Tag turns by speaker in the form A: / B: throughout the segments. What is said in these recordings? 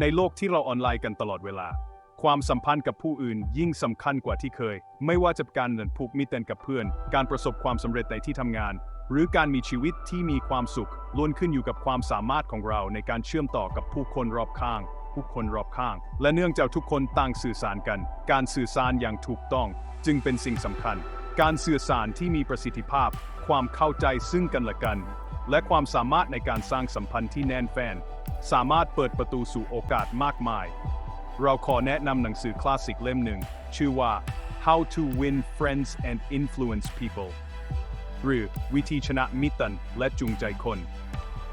A: ในโลกที่เราออนไลน์กันตลอดเวลา ความสัมพันธ์กับผู้อื่นยิ่งสำคัญกว่าที่เคย ไม่ว่าจะการเดินผูกมิตรกับเพื่อน การประสบความสำเร็จในที่ทำงาน หรือการมีชีวิตที่มีความสุขล้วนขึ้นอยู่กับความสามารถของเราในการเชื่อมต่อกับผู้คนรอบข้าง ผู้คนรอบข้าง และเนื่องจากทุกคนต่างสื่อสารกัน การสื่อสารอย่างถูกต้อง จึงเป็นสิ่งสำคัญ การสื่อสารที่มีประสิทธิภาพ ความเข้าใจซึ่งกันและกัน และความสามารถในการสร้างสัมพันธ์ที่แน่นแฟ้น สามารถเปิดประตูสู่โอกาสมากมาย เราขอแนะนำหนังสือคลาสสิกเล่มหนึ่ง ชื่อว่า How to Win Friends and Influence People หรือวิธีชนะมิตรและจูงใจคน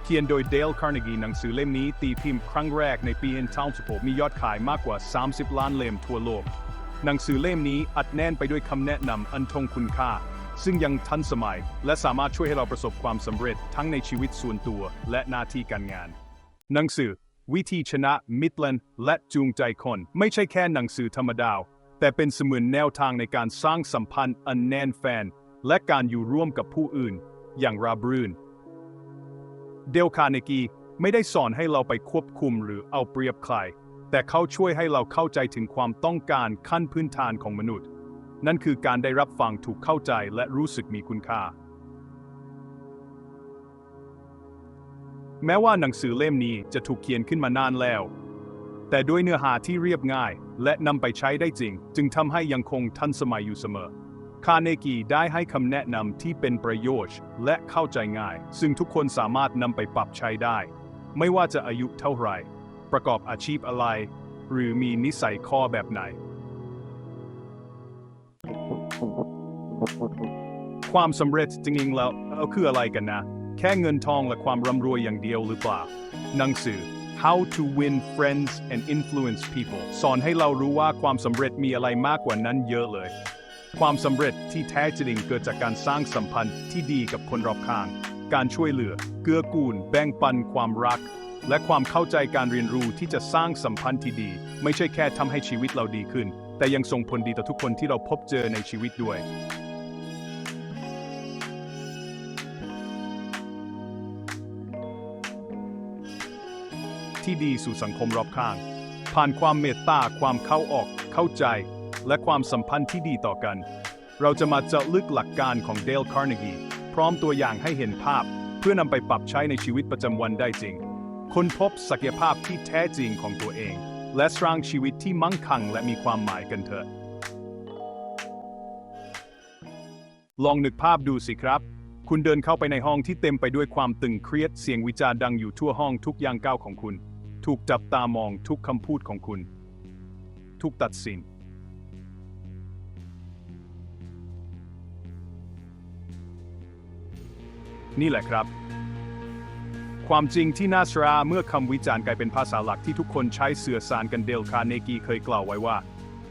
A: เขียนโดยเดลคาร์เนกีหนังสือเล่มนี้ตีพิมพ์ครั้งแรกในปี1916มียอดขายมากกว่า 30 ล้านเล่มทั่วโลก หนังสือเล่มนี้อัดแน่นไปด้วยคำแนะนำอันทรงคุณค่า ซึ่งยังทันสมัย และสามารถช่วยให้เราประสบความสำเร็จทั้งในชีวิตส่วนตัวและหน้าที่การงาน หนังสือ วิธีชนะมิตรและจูงใจคน ไม่ใช่แค่หนังสือธรรมดา แต่เป็นเสมือนแนวทางในการสร้างสัมพันธ์อันแน่นแฟน และการอยู่ร่วมกับผู้อื่น อย่างราบรื่น เดลคาร์เนกีไม่ได้สอนให้เราไปควบคุมหรือเอาเปรียบใคร แต่เขาช่วยให้เราเข้าใจถึงความต้องการขั้นพื้นฐานของมนุษย์ นั่นคือการได้รับฟังถูกเข้าใจและรู้สึกมีคุณค่า แม้ว่าหนังสือเล่มนี้จะถูกเขียนขึ้นมานานแล้ว แต่ด้วยเนื้อหาที่เรียบง่าย และนำไปใช้ได้จริง จึงทำให้ยังคงทันสมัยอยู่เสมอ คาเนกีได้ให้คำแนะนำที่เป็นประโยชน์ และเข้าใจง่าย ซึ่งทุกคนสามารถนำไปปรับใช้ได้ ไม่ว่าจะอายุเท่าไหร่ ประกอบอาชีพอะไร หรือมีนิสัยข้อแบบไหน ความสำเร็จจริงๆแล้วคืออะไรกันนะ แค่เงินทองและความร่ำรวยอย่างเดียวหรือเปล่า หนังสือ How to Win Friends and Influence People สอนให้เรารู้ว่าความสำเร็จมีอะไรมากกว่านั้นเยอะเลย ความสำเร็จที่แท้จริงเกิดจากการสร้างสัมพันธ์ที่ดีกับคนรอบข้าง การช่วยเหลือ เกื้อกูล แบ่งปันความรัก และความเข้าใจการเรียนรู้ที่จะสร้างสัมพันธ์ที่ดี ไม่ใช่แค่ทำให้ชีวิตเราดีขึ้น แต่ยังส่งผลดีต่อทุกคนที่เราพบเจอในชีวิตด้วย ที่ดีสู่สังคมรอบข้าง ผ่านความเมตตาความเข้าออก เข้าใจ และความสัมพันธ์ที่ดีต่อกัน เราจะมาเจาะลึกหลักการของเดลคาร์เนกีพร้อมตัวอย่างให้เห็นภาพ เพื่อนำไปปรับใช้ในชีวิตประจำวันได้จริงค้นพบศักยภาพที่แท้จริงของตัวเอง และสร้างชีวิตที่มั่งคั่งและมีความหมายกันเถอะ ลองนึกภาพดูสิครับคุณเดินเข้าไปในห้องที่เต็มไปด้วยความตึงเครียด เสียงวิจารณ์ดังอยู่ทั่วห้องทุกย่างก้าวของคุณ ถูกจับตามองทุกคำพูดของคุณ ถูกตัดสิน นี่แหละครับ ความจริงที่น่าสราเมื่อคำวิจารณ์กลายเป็นภาษาหลักที่ทุกคนใช้เสื่อสารกันเดลคารเนกีเคยกล่าวไว้ว่า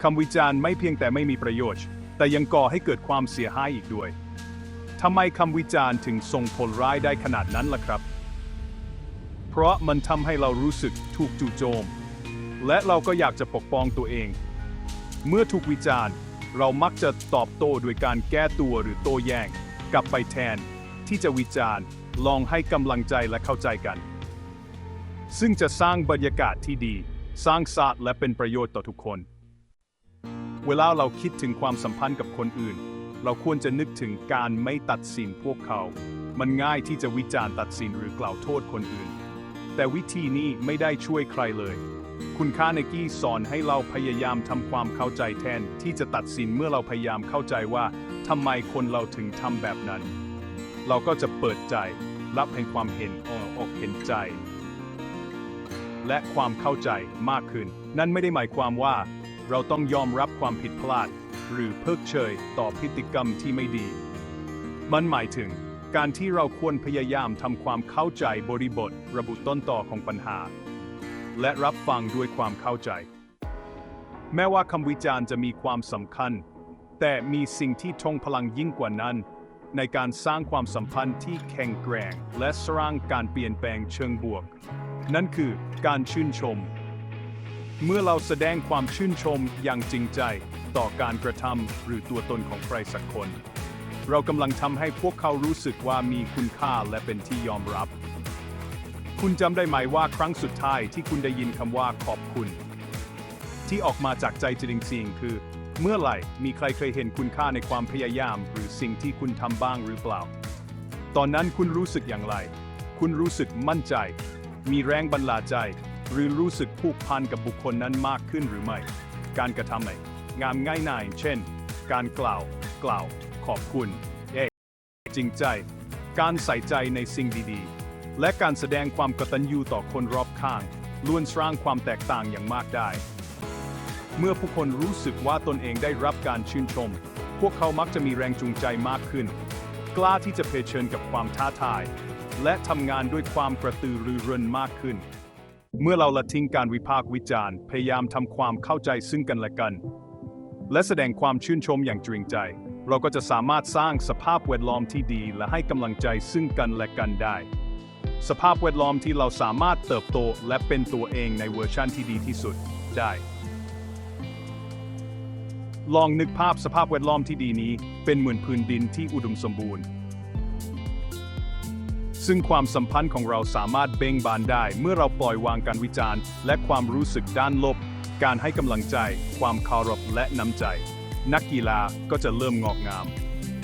A: คำวิจารณ์ไม่เพียงแต่ไม่มีประโยชน์ แต่ยังก่อให้เกิดความเสียหายอีกด้วยทำไมคำวิจารณ์ถึงส่งผลร้ายได้ขนาดนั้นล่ะครับ เพราะมันทำให้เรารู้สึกถูกจู่โจม และเราก็อยากจะปกป้องตัวเอง เมื่อถูกวิจารณ์ เรามักจะตอบโต้ด้วยการแก้ตัวหรือโต้แย้งกลับไปแทน ที่จะวิจารณ์ ลองให้กำลังใจและเข้าใจกัน ซึ่งจะสร้างบรรยากาศที่ดี สร้างสรรค์และเป็นประโยชน์ต่อทุกคน เวลาเราคิดถึงความสัมพันธ์กับคนอื่น เราควรจะนึกถึงการไม่ตัดสินพวกเขา มันง่ายที่จะวิจารณ์ตัดสินหรือกล่าวโทษคนอื่น แต่วิธีนี้ไม่ได้ช่วยใครเลย คุณคาเนกี้สอนให้เราพยายามทำความเข้าใจแทนที่จะตัดสินเมื่อเราพยายามเข้าใจว่าทำไมคนเราถึงทำแบบนั้น เราก็จะเปิดใจ รับให้ความเห็นออกเห็นใจ และความเข้าใจมากขึ้น นั่นไม่ได้หมายความว่า เราต้องยอมรับความผิดพลาด หรือเพิกเฉยต่อพฤติกรรมที่ไม่ดี มันหมายถึง การที่เราควรพยายามทำความเข้าใจบริบท ระบุต้นต่อของปัญหา และรับฟังด้วยความเข้าใจ แม้ว่าคำวิจารณ์จะมีความสำคัญ แต่มีสิ่งที่ทงพลังยิ่งกว่านั้น ในการสร้างความสัมพันธ์ที่แข็งแกร่ง และสร้างการเปลี่ยนแปลงเชิงบวก นั่นคือการชื่นชม เมื่อเราแสดงความชื่นชมอย่างจริงใจ ต่อการกระทำหรือตัวตนของใครสักคน เรากำลังทำให้พวกเขารู้สึกว่ามีคุณค่าและเป็นที่ยอมรับ คุณจำได้ไหมว่าครั้งสุดท้ายที่คุณได้ยินคำว่าขอบคุณ ที่ออกมาจากใจจริงๆคือ เมื่อไหร่มีใครเคยเห็นคุณค่าในความพยายาม หรือสิ่งที่คุณทำบ้างหรือเปล่า ตอนนั้นคุณรู้สึกอย่างไร คุณรู้สึกมั่นใจ มีแรงบันดาลใจ หรือรู้สึกผูกพันกับบุคคลนั้นมากขึ้นหรือไม่ การกระทำไหนงามง่ายนายเช่น การกล่าว กล่าว ขอบคุณ เอะจริงใจ การใส่ใจในสิ่งดีๆ และการแสดงความกตัญญูต่อคนรอบข้าง ล้วนสร้างความแตกต่างอย่างมากได้ เมื่อผู้คนรู้สึกว่าตนเองได้รับการชื่นชม พวกเขามักจะมีแรงจูงใจมากขึ้น กล้าที่จะเผชิญกับความท้าทาย และทำงานด้วยความกระตือรือร้นมากขึ้น เมื่อเราละทิ้งการวิพากษ์วิจารณ์ พยายามทำความเข้าใจซึ่งกันและกัน และแสดงความชื่นชมอย่างจริงใจ เราก็จะสามารถสร้างสภาพแวดล้อมที่ดี และให้กำลังใจซึ่งกันและกันได้ สภาพแวดล้อมที่เราสามารถเติบโตและเป็นตัวเองในเวอร์ชันที่ดีที่สุดได้ ลองนึกภาพสภาพแวดล้อมที่ดีนี้ เป็นเหมือนพื้นดินที่อุดมสมบูรณ์ ซึ่งความสัมพันธ์ของเราสามารถเบ่งบานได้ เมื่อเราปล่อยวางการวิจารณ์ และความรู้สึกด้านลบ การให้กำลังใจ ความเคารพและน้ำใจ นักกีฬาก็จะเริ่มงอกงาม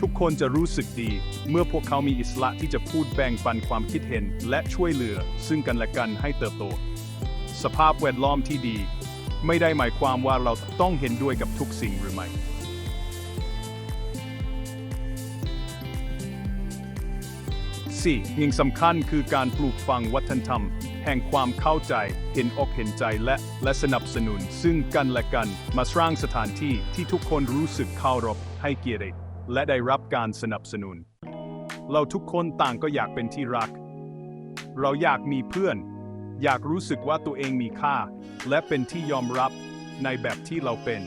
A: ทุกคนจะรู้สึกดี เมื่อพวกเขามีอิสระที่จะพูดแบ่งปันความคิดเห็น และช่วยเหลือ ซึ่งกันและกันให้เติบโต สภาพแวดล้อมที่ดี ไม่ได้หมายความว่าเราต้องเห็นด้วยกับทุกสิ่งหรือไม่ 4. ยิ่งสำคัญคือการปลูกฝังวัฒนธรรม แห่งความเข้าใจ เห็นอกเห็นใจและและสนับสนุน ซึ่งกันและกันมาสร้างสถานที่ที่ทุกคนรู้สึกเคารพให้เกียรติ และได้รับการสนับสนุน เราทุกคนต่างก็อยากเป็นที่รัก เราอยากมีเพื่อน อยากรู้สึกว่าตัวเองมีค่า และเป็นที่ยอมรับในแบบที่เราเป็น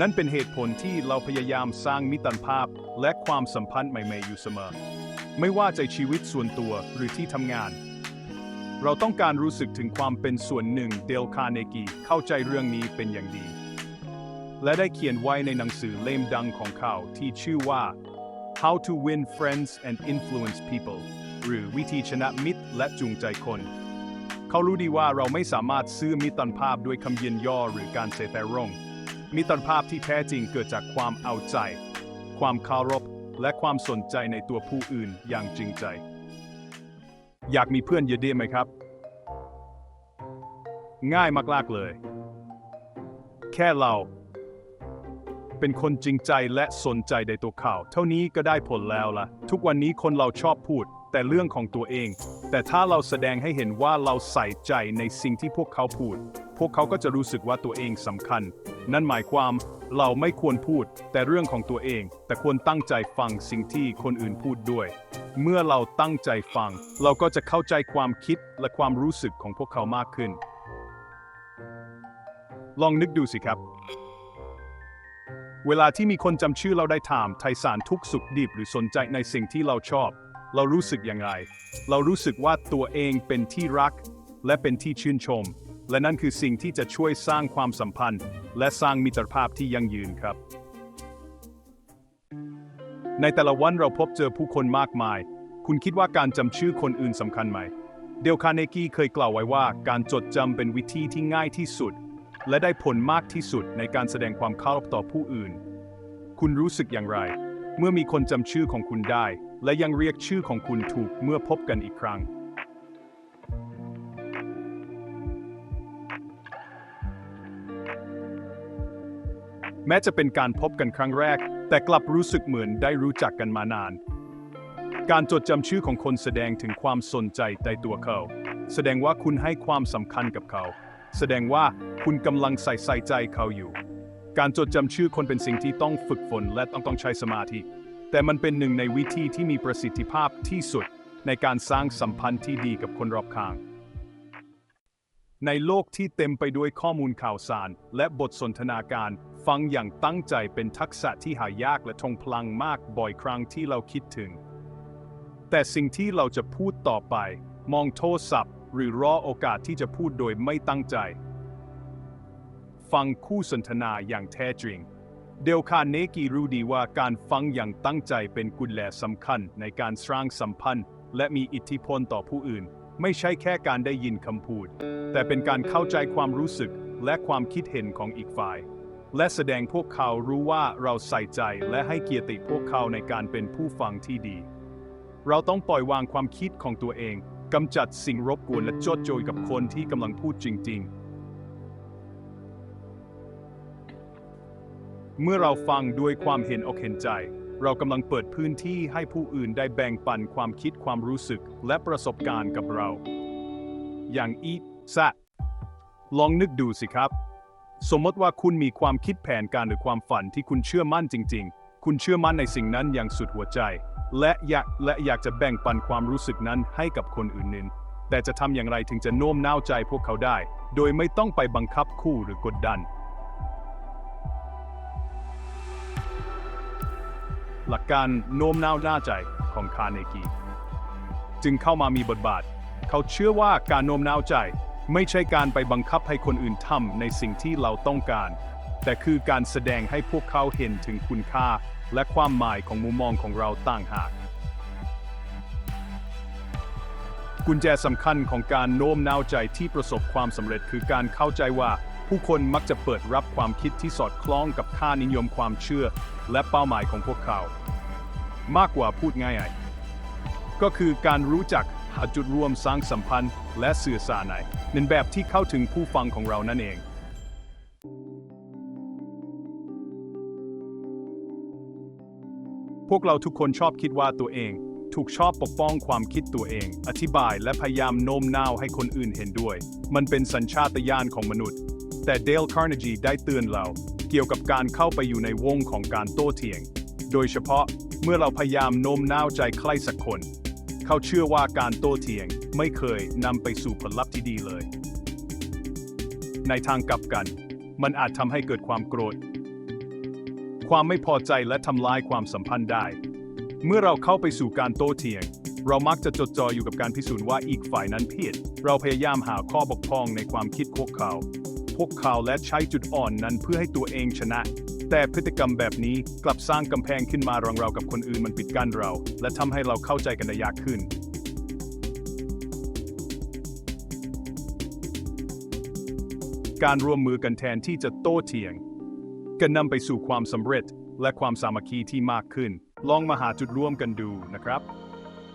A: นั่นเป็นเหตุผลที่เราพยายามสร้างมิตรภาพและความสัมพันธ์ใหม่ ๆ อยู่เสมอ ไม่ว่าจะชีวิตส่วนตัวหรือที่ทำงาน เราต้องการรู้สึกถึงความเป็นส่วนหนึ่งเดลคาร์เนกีเข้าใจเรื่องนี้เป็นอย่างดี และได้เขียนไว้ในหนังสือเล่มดังของเขาที่ชื่อว่า How to Win Friends and Influence People หรือวิธีชนะมิตรและจูงใจคน เขารู้ดีว่าเราไม่สามารถซื้อมิตรภาพด้วยคำเยินย่อหรือการเสแต่รงมิตรภาพที่แท้จริงเกิดจากความเอาใจ ความเคารพและความสนใจในตัวผู้อื่นอย่างจริงใจ อยากมีเพื่อนเยอะๆไหมครับ ง่ายมากๆเลย แค่เรา เป็นคนจริงใจและสนใจในตัวเขาเท่านี้ก็ได้ผลแล้วล่ะ ทุกวันนี้คนเราชอบพูด แต่เรื่องของตัวเอง แต่ถ้าเราแสดงให้เห็นว่าเราใส่ใจในสิ่งที่พวกเขาพูด พวกเขาก็จะรู้สึกว่าตัวเองสำคัญ นั่นหมายความเราไม่ควรพูด แต่เรื่องของตัวเอง แต่ควรตั้งใจฟังสิ่งที่คนอื่นพูดด้วย เมื่อเราตั้งใจฟัง เราก็จะเข้าใจความคิดและความรู้สึกของพวกเขามากขึ้น ลองนึกดูสิครับ เวลาที่มีคนจำชื่อเราได้ถามไทยสารทุกสุขดิบหรือสนใจในสิ่งที่เราชอบ เรารู้สึกยังไงเรารู้สึกว่าตัวเองเป็นที่รัก และเป็นที่ชื่นชม และนั่นคือสิ่งที่จะช่วยสร้างความสัมพันธ์ และสร้างมิตรภาพที่ยั่งยืนครับในแต่ละวันเราพบเจอผู้คนมากมาย คุณคิดว่าการจำชื่อคนอื่นสำคัญไหม เดลคาร์เนกีเคยกล่าวไว้ว่าการจดจำเป็นวิธีที่ง่ายที่สุด และได้ผลมากที่สุดในการแสดงความเคารพต่อผู้อื่น คุณรู้สึกอย่างไร เมื่อมีคนจำชื่อของคุณได้ และยังเรียกชื่อของคุณถูกเมื่อพบกันอีกครั้งแม้จะเป็นการพบกันครั้งแรก แต่กลับรู้สึกเหมือนได้รู้จักกันมานาน การจดจำชื่อของคนแสดงถึงความสนใจในตัวเขา แสดงว่าคุณให้ความสำคัญกับเขา แสดงว่าคุณกำลังใส่ใส่ใจเขาอยู่ การจดจำชื่อคนเป็นสิ่งที่ต้องฝึกฝนและต้องต้องใช้สมาธิ แต่มันเป็นหนึ่งในวิธีที่มีประสิทธิภาพที่สุด ในการสร้างสัมพันธ์ที่ดีกับคนรอบข้าง ในโลกที่เต็มไปด้วยข้อมูลข่าวสาร และบทสนทนาการฟังอย่างตั้งใจเป็นทักษะที่หายากและทรงพลังมากบ่อยครั้งที่เราคิดถึง แต่สิ่งที่เราจะพูดต่อไป มองโทรศัพท์ หรือรอโอกาสที่จะพูดโดยไม่ตั้งใจ ฟังคู่สนทนาอย่างแท้จริง เดลคารเนกีรู้ดีว่าการฟังอย่างตั้งใจเป็นกุญแจสำคัญในการสร้างสัมพันธ์ และมีอิทธิพลต่อผู้อื่น ไม่ใช่แค่การได้ยินคำพูด แต่เป็นการเข้าใจความรู้สึกและความคิดเห็นของอีกฝ่าย และแสดงพวกเขารู้ว่าเราใส่ใจและให้เกียรติพวกเขาในการเป็นผู้ฟังที่ดี เราต้องปล่อยวางความคิดของตัวเองกำจัดสิ่งรบกวนและจดโจยกับคนที่กำลังพูดจริง ๆ เมื่อเราฟังด้วยความเห็นอกเห็นใจ เรากำลังเปิดพื้นที่ให้ผู้อื่นได้แบ่งปันความคิดความรู้สึกและประสบการณ์กับเรา อย่างอีซะลองนึกดูสิครับ สมมติว่าคุณมีความคิดแผนการหรือความฝันที่คุณเชื่อมั่นจริง ๆ คุณเชื่อมั่นในสิ่งนั้นอย่างสุดหัวใจ และอยากและอยากจะแบ่งปันความรู้สึกนั้นให้กับคนอื่นนึงแต่จะทำอย่างไรถึงจะโน้มน้าวใจพวกเขาได้ โดยไม่ต้องไปบังคับคู่หรือกดดัน หลักการโน้มน้าวหน้าใจของคาเนกีจึงเข้ามามีบทบาท เขาเชื่อว่าการโน้มน้าวใจไม่ใช่การไปบังคับให้คนอื่นทำในสิ่งที่เราต้องการ แต่คือการแสดงให้พวกเขาเห็นถึงคุณค่า และความหมายของมุมมองของเราต่างหาก กุญแจสำคัญของการโน้มน้าวใจที่ประสบความสำเร็จคือการเข้าใจว่า ผู้คนมักจะเปิดรับความคิดที่สอดคล้องกับค่านิยมความเชื่อ และเป้าหมายของพวกเขา มากกว่าพูดง่ายๆก็คือการรู้จักหาจุดร่วมสร้างสัมพันธ์ และสื่อสารในในแบบที่เข้าถึงผู้ฟังของเรานั่นเอง พวกเราทุกคนชอบคิดว่าตัวเอง ถูกชอบปกป้องความคิดตัวเอง อธิบายและพยายามโน้มน้าวให้คนอื่นเห็นด้วย มันเป็นสัญชาตญาณของมนุษย์ แต่เดลคาร์เนจีได้เตือนเรา เกี่ยวกับการเข้าไปอยู่ในวงของการโต้เถียง โดยเฉพาะเมื่อเราพยายามโน้มน้าวใจใครสักคน เขาเชื่อว่าการโต้เถียงไม่เคยนำไปสู่ผลลัพธ์ที่ดีเลย ในทางกลับกัน มันอาจทำให้เกิดความโกรธ ความไม่พอใจและทำลายความสัมพันธ์ได้ เมื่อเราเข้าไปสู่การโต้เถียง เรามักจะจดจ่ออยู่กับการพิสูจน์ว่าอีกฝ่ายนั้นผิด เราพยายามหาข้อบกพร่องในความคิดพวกเขา พวกเขาและใช้จุดอ่อนนั้นเพื่อให้ตัวเองชนะ แต่พฤติกรรมแบบนี้กลับสร้างกำแพงขึ้นมาระหว่างเรากับคนอื่นมันปิดกั้นเรา และทำให้เราเข้าใจกันได้ยากขึ้นการร่วมมือกันแทนที่จะโต้เถียง ก็นำไปสู่ความสำเร็จและความสามัคคีที่มากขึ้น ลองมาหาจุดร่วมกันดูนะครับ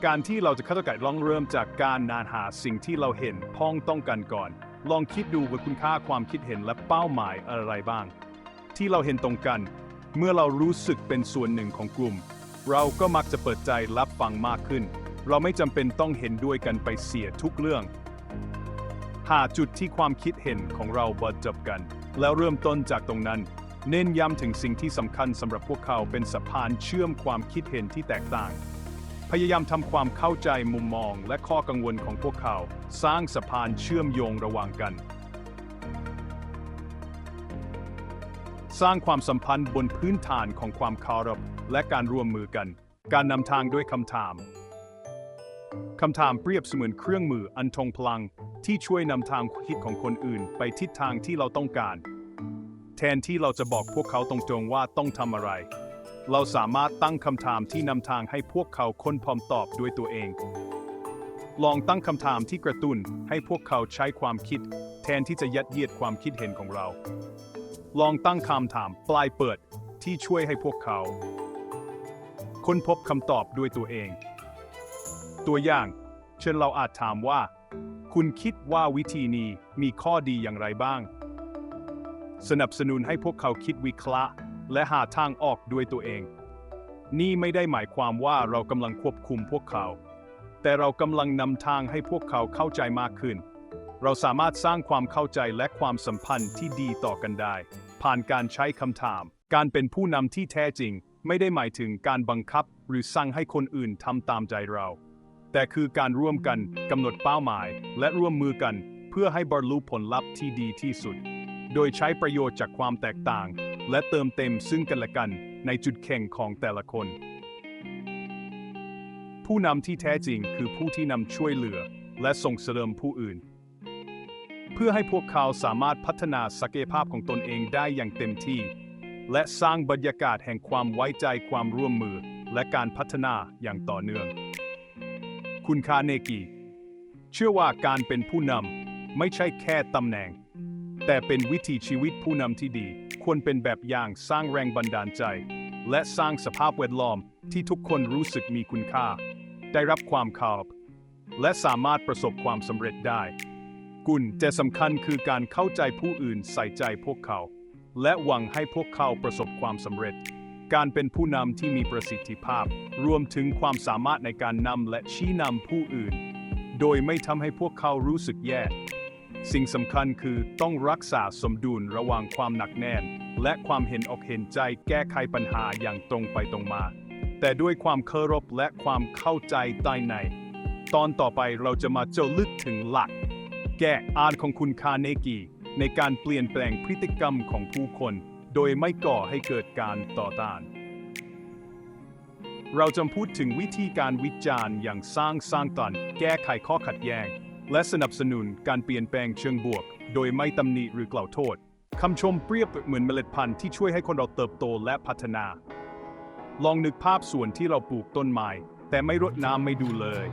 A: การที่เราจะเข้าใจลองเริ่มจากการนานหาสิ่งที่เราเห็นพ้องต้องกันก่อน ลองคิดดูว่าคุณค่าความคิดเห็นและเป้าหมายอะไรบ้าง ที่เราเห็นตรงกัน เมื่อเรารู้สึกเป็นส่วนหนึ่งของกลุ่ม เราก็มักจะเปิดใจรับฟังมากขึ้น เราไม่จำเป็นต้องเห็นด้วยกันไปเสียทุกเรื่อง หาจุดที่ความคิดเห็นของเราบรรจบกัน แล้วเริ่มต้นจากตรงนั้น เน้นย้ำถึงสิ่งที่สำคัญสำหรับพวกเขาเป็นสะพานเชื่อมความคิดเห็นที่แตกต่าง พยายามทำความเข้าใจมุมมองและข้อกังวลของพวกเขา สร้างสะพานเชื่อมโยงระหว่างกัน สร้างความสัมพันธ์บนพื้นฐานของความเคารพและการร่วมมือกัน การนำทางด้วยคำถามคำถามเปรียบเสมือนเครื่องมืออันทรงพลัง ที่ช่วยนำทางคิดของคนอื่น ไปทิศทางที่เราต้องการ แทนที่เราจะบอกพวกเขาตรงๆว่าต้องทำอะไร เราสามารถตั้งคำถามที่นำทางให้พวกเขาค้นพร้อมตอบด้วยตัวเอง ลองตั้งคำถามที่กระตุ้นให้พวกเขาใช้ความคิด แทนที่จะยัดเยียดความคิดเห็นของเรา ลองตั้งคำถามปลายเปิดที่ช่วยให้พวกเขา ค้นพบคำตอบด้วยตัวเอง ตัวอย่าง เช่นเราอาจถามว่า คุณคิดว่าวิธีนี้มีข้อดีอย่างไรบ้าง สนับสนุนให้พวกเขาคิดวิเคราะห์ และหาทางออกด้วยตัวเอง นี่ไม่ได้หมายความว่าเรากำลังควบคุมพวกเขา แต่เรากำลังนำทางให้พวกเขาเข้าใจมากขึ้น เราสามารถสร้างความเข้าใจและความสัมพันธ์ที่ดีต่อกันได้ ผ่านการใช้คำถาม การเป็นผู้นำที่แท้จริง ไม่ได้หมายถึงการบังคับหรือสั่งให้คนอื่นทำตามใจเรา แต่คือการร่วมกันกำหนดเป้าหมาย และร่วมมือกัน เพื่อให้บรรลุผลลัพธ์ที่ดีที่สุด โดยใช้ประโยชน์จากความแตกต่าง และเติมเต็มซึ่งกันและกันในจุดแข่งของแต่ละคน ผู้นำที่แท้จริงคือผู้ที่นำช่วยเหลือ และส่งเสริมผู้อื่น เพื่อให้พวกเขาสามารถพัฒนาศักยภาพของตนเองได้อย่างเต็มที่ และสร้างบรรยากาศแห่งความไว้ใจความร่วมมือ และการพัฒนาอย่างต่อเนื่อง คุณคาเนกีเชื่อว่าการเป็นผู้นำไม่ใช่แค่ตำแหน่ง แต่เป็นวิถีชีวิตผู้นำที่ดี ควรเป็นแบบอย่างสร้างแรงบันดาลใจ และสร้างสภาพแวดล้อมที่ทุกคนรู้สึกมีคุณค่า ได้รับความเคารพและสามารถประสบความสำเร็จได้ กุลแต่สำคัญคือการเข้าใจผู้อื่นใส่ใจพวกเขา และหวังให้พวกเขาประสบความสำเร็จ การเป็นผู้นำที่มีประสิทธิภาพ รวมถึงความสามารถในการนำและชี้นำผู้อื่น โดยไม่ทำให้พวกเขารู้สึกแย่ สิ่งสำคัญคือต้องรักษาสมดุลระหว่างความหนักแน่น และความเห็นอกเห็นใจแก้ไขปัญหาอย่างตรงไปตรงมา แต่ด้วยความเคารพและความเข้าใจใต้ใน ตอนต่อไปเราจะมาเจาะลึกถึงหลัก แก้อ่านของคุณคาเนกิในการเปลี่ยนแปลงพฤติกรรมของผู้คน โดยไม่ก่อให้เกิดการต่อต้าน เราจะพูดถึงวิธีการวิจารณ์อย่างสร้างสร้างตันแก้ไขข้อขัดแย้ง และสนับสนุนการเปลี่ยนแปลงเชิงบวก โดยไม่ตำหนิหรือกล่าวโทษคำชมเปรียบเหมือนเมล็ดพันธุ์ที่ช่วยให้คนเราเติบโตและพัฒนา ลองนึกภาพส่วนที่เราปลูกต้นไม้ แต่ไม่รดน้ำไม่ดูเลย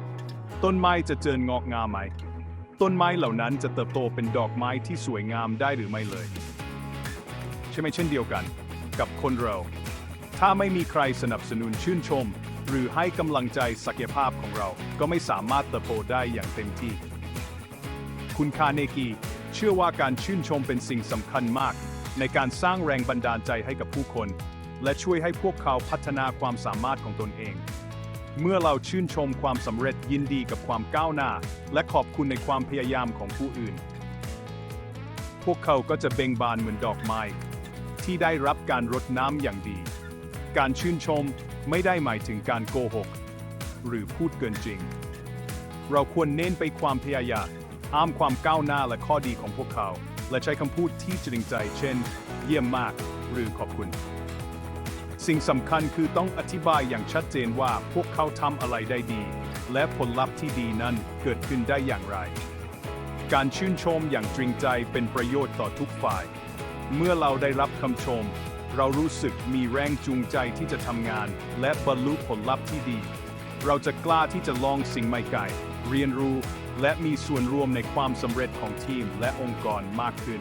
A: ต้นไม้จะเจริญงอกงามไหม ต้นไม้เหล่านั้นจะเติบโตเป็นดอกไม้ที่สวยงามได้หรือไม่เลย ใช่ไหมเช่นเดียวกัน กับคนเรา ถ้าไม่มีใครสนับสนุนชื่นชม หรือให้กำลังใจศักยภาพของเรา ก็ไม่สามารถเติบโตได้อย่างเต็มที่ คุณคาเนกี เชื่อว่าการชื่นชมเป็นสิ่งสำคัญมาก ในการสร้างแรงบันดาลใจให้กับผู้คน และช่วยให้พวกเขาพัฒนาความสามารถของตนเอง เมื่อเราชื่นชมความสำเร็จยินดีกับความก้าวหน้า และขอบคุณในความพยายามของผู้อื่น พวกเขาก็จะเบ่งบานเหมือนดอกไม้ ที่ได้รับการรดน้ำอย่างดี การชื่นชมไม่ได้หมายถึงการโกหก หรือพูดเกินจริง เราควรเน้นไปความพยายาม อ้ามความก้าวหน้าและข้อดีของพวกเขา และใช้คำพูดที่จริงใจ เช่น เยี่ยมมาก หรือขอบคุณ สิ่งสำคัญคือต้องอธิบายอย่างชัดเจนว่าพวกเขาทำอะไรได้ดี และผลลัพธ์ที่ดีนั้นเกิดขึ้นได้อย่างไร การชื่นชมอย่างจริงใจเป็นประโยชน์ต่อทุกฝ่าย เมื่อเราได้รับคำชม เรารู้สึกมีแรงจูงใจที่จะทำงาน และบรรลุผลลัพธ์ที่ดี เราจะกล้าที่จะลองสิ่งใหม่ไกลเรียนรู้ และมีส่วนร่วมในความสำเร็จของทีมและองค์กรมากขึ้น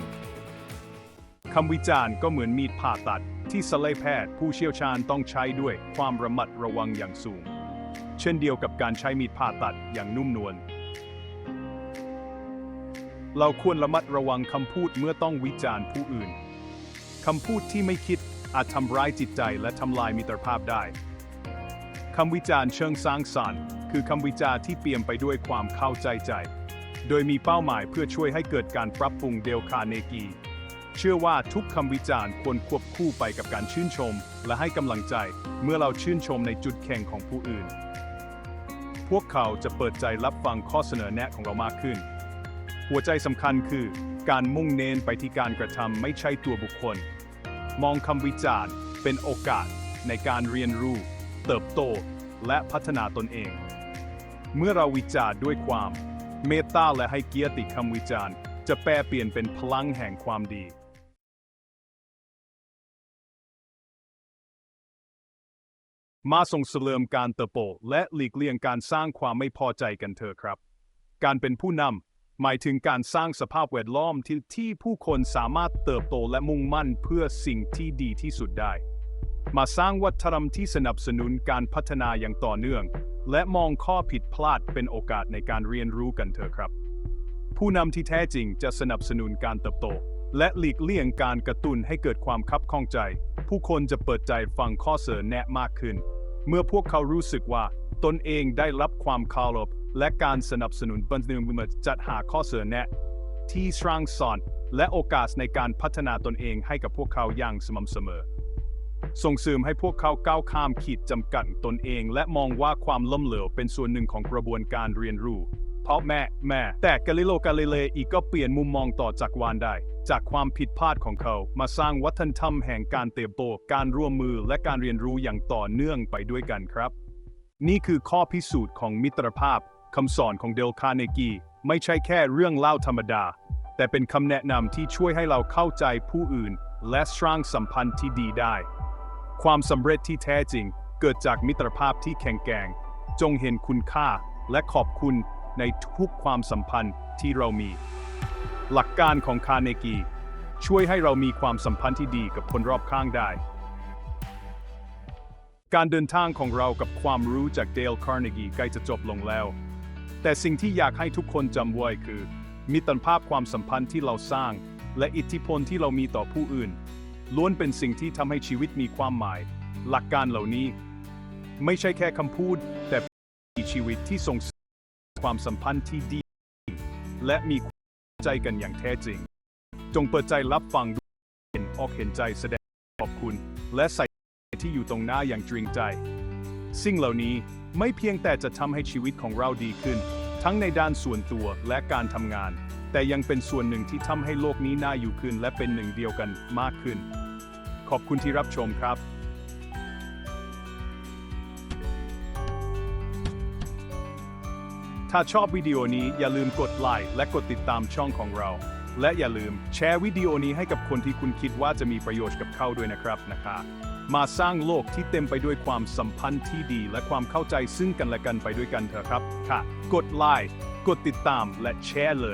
A: คำวิจารณ์ก็เหมือนมีดผ่าตัด ที่ศัลยแพทย์ผู้เชี่ยวชาญต้องใช้ด้วยความระมัดระวังอย่างสูง เช่นเดียวกับการใช้มีดผ่าตัดอย่างนุ่มนวลเราควรระมัดระวังคำพูดเมื่อต้องวิจารณ์ผู้อื่นคำพูดที่ไม่คิดอาจทำร้ายจิตใจและทำลายมิตรภาพได้คำวิจารณ์เชิงสร้างสรรค์ คือคำวิจารณ์ที่เปี่ยมไปด้วยความเข้าใจใจ โดยมีเป้าหมายเพื่อช่วยให้เกิดการปรับปรุงเดลคารเนกี เชื่อว่าทุกคำวิจารณ์ควรควบคู่ไปกับการชื่นชม และให้กำลังใจ เมื่อเราชื่นชมในจุดแข็งของผู้อื่น พวกเขาจะเปิดใจรับฟังข้อเสนอแนะของเรามากขึ้น หัวใจสำคัญคือ การมุ่งเน้นไปที่การกระทำไม่ใช่ตัวบุคคล มองคำวิจารณ์ เป็นโอกาสในการเรียนรู้ เติบโต และพัฒนาตนเอง เมื่อเราวิจารณ์ด้วยความ เมตตาและให้เกียรติคำวิจารณ์ จะแปลเปลี่ยนเป็นพลังแห่งความดีมาส่งเสริมการเติบโตและหลีกเลี่ยงการสร้างความไม่พอใจกันเถอะครับ การเป็นผู้นำหมายถึงการสร้างสภาพแวดล้อมที่ที่ผู้คนสามารถเติบโตและมุ่งมั่นเพื่อสิ่งที่ดีที่สุดได้ มาสร้างวัฒนธรรมที่สนับสนุนการพัฒนาอย่างต่อเนื่อง และมองข้อผิดพลาดเป็นโอกาสในการเรียนรู้กันเถอะครับ ผู้นำที่แท้จริงจะสนับสนุนการเติบโต และหลีกเลี่ยงการกระตุ้นให้เกิดความคับข้องใจ ผู้คนจะเปิดใจฟังข้อเสนอแนะมากขึ้น เมื่อพวกเขารู้สึกว่า ตนเองได้รับความเคารพและการสนับสนุนบันเทิงมือจัดหาข้อเสนอแนะที่สร้างสรรค์และโอกาสในการพัฒนาตนเองให้กับพวกเขาอย่างสม่ำเสมอ ส่งเสริมให้พวกเขาก้าวข้ามขีดจำกัดตนเอง และมองว่าความล้มเหลวเป็นส่วนหนึ่งของกระบวนการเรียนรู้เพราะแม่แม่แต่กาลิโลกาลิเลอีกก็เปลี่ยนมุมมองต่อจักรวาลได้ จากความผิดพลาดของเขา มาสร้างวัฒนธรรมแห่งการเติบโตการร่วมมือและการเรียนรู้อย่างต่อเนื่องไปด้วยกันครับ นี่คือข้อพิสูจน์ของมิตรภาพคำสอนของเดลคาร์เนกีไม่ใช่แค่เรื่องเล่าธรรมดา แต่เป็นคำแนะนำที่ช่วยให้เราเข้าใจผู้อื่น และสร้างสัมพันธ์ที่ดีได้ ความสำเร็จที่แท้จริง เกิดจากมิตรภาพที่แข็งแกร่งจงเห็นคุณค่าและขอบคุณในทุกความสัมพันธ์ที่เรามี หลักการของคาร์เนกีช่วยให้เรามีความสัมพันธ์ที่ดีกับคนรอบข้างได้ การเดินทางของเรากับความรู้จากเดลคาร์เนกีใกล้จะจบลงแล้ว แต่สิ่งที่อยากให้ทุกคนจำไว้คือมิตรภาพความสัมพันธ์ที่เราสร้าง และอิทธิพลที่เรามีต่อผู้อื่น ล้วนเป็นสิ่งที่ทำให้ชีวิตมีความหมาย หลักการเหล่านี้ ไม่ใช่แค่คำพูด แต่เป็นชีวิตที่ส่งความสัมพันธ์ที่ดี และมีความเข้าใจกันอย่างแท้จริง จงเปิดใจรับฟังด้วยเห็นออกเห็นใจแสดงขอบคุณ และใส่ใจที่อยู่ตรงหน้าอย่างจริงใจ สิ่งเหล่านี้ไม่เพียงแต่จะทำให้ชีวิตของเราดีขึ้น ทั้งในด้านส่วนตัวและการทำงาน แต่ยังเป็นส่วนหนึ่งที่ทำให้โลกนี้น่าอยู่ขึ้นและเป็นหนึ่งเดียวกันมากขึ้น ขอบคุณที่รับชมครับถ้าชอบวิดีโอนี้อย่าลืมกดไลค์และกดติดตามช่องของเรา และอย่าลืมแชร์วิดีโอนี้ให้กับคนที่คุณคิดว่าจะมีประโยชน์กับเขาด้วยนะครับนะคะ มาสร้างโลกที่เต็มไปด้วยความสัมพันธ์ที่ดี และความเข้าใจซึ่งกันและกันไปด้วยกันเถอะครับ ค่ะ กดไลค์กดติดตามและแชร์เลย